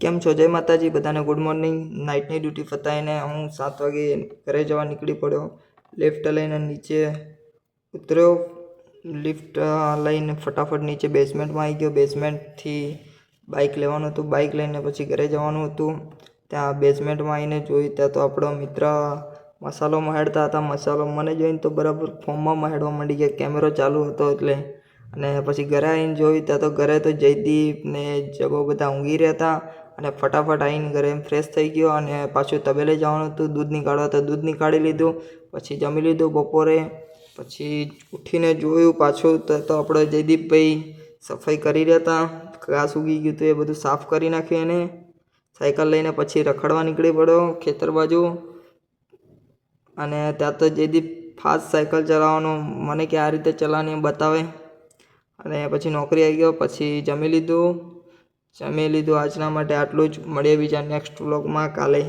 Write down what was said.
કેમ છો? જય માતાજી, બધાને ગુડ મોર્નિંગ નાઇટની ડ્યુટી પતાવીને હું સાત વાગે ઘરે જવા નીકળી પડ્યો. લિફ્ટ લઈને નીચે ઉતર્યો. લિફ્ટ લઈને ફટાફટ નીચે બેઝમેન્ટમાં આવી ગયો. બેઝમેન્ટથી બાઇક લેવાનું હતું. બાઇક લઈને પછી ઘરે જવાનું હતું. ત્યાં બેઝમેન્ટમાં આવીને જોયું. ત્યાં તો આપણો મિત્ર મસાલો મહેડતા હતા. મસાલો મને જોઈને તો બરાબર ફોર્મમાં મહેડવા માંડી ગયા. કેમેરો ચાલુ હતો એટલે. અને પછી ઘરે આવીને જોયું. ત્યાં તો ઘરે તો જયદીપ ને જગો બધા ઊંઘી રહ્યા હતા. અને ફટાફટ આવીને ઘરે એમ ફ્રેશ થઈ ગયો અને પાછું તબેલે જવાનું હતું, દૂધ નીકાળવા તો દૂધ નીકાળી લીધું, પછી જમી લીધું બપોરે, પછી ઉઠીને જોયું પાછું તો આપણો જયદીપભાઈ સફાઈ કરી રહ્યા હતા, ઘાસ ઉગી ગયું હતું એ બધું સાફ કરી નાખ્યું એને સાયકલ લઈને પછી રખડવા નીકળી પડ્યો ખેતર બાજુ. અને ત્યાં તો જયદીપ ફાસ્ટ સાયકલ ચલાવવાનું મને કે આ રીતે ચલાવવાની બતાવે. અને પછી નોકરી આવી ગયો, પછી જમી લીધું. જમી લીધું. આજના માટે આટલું જ. મળીએ બીજા નેક્સ્ટ વ્લોગમાં કાલે.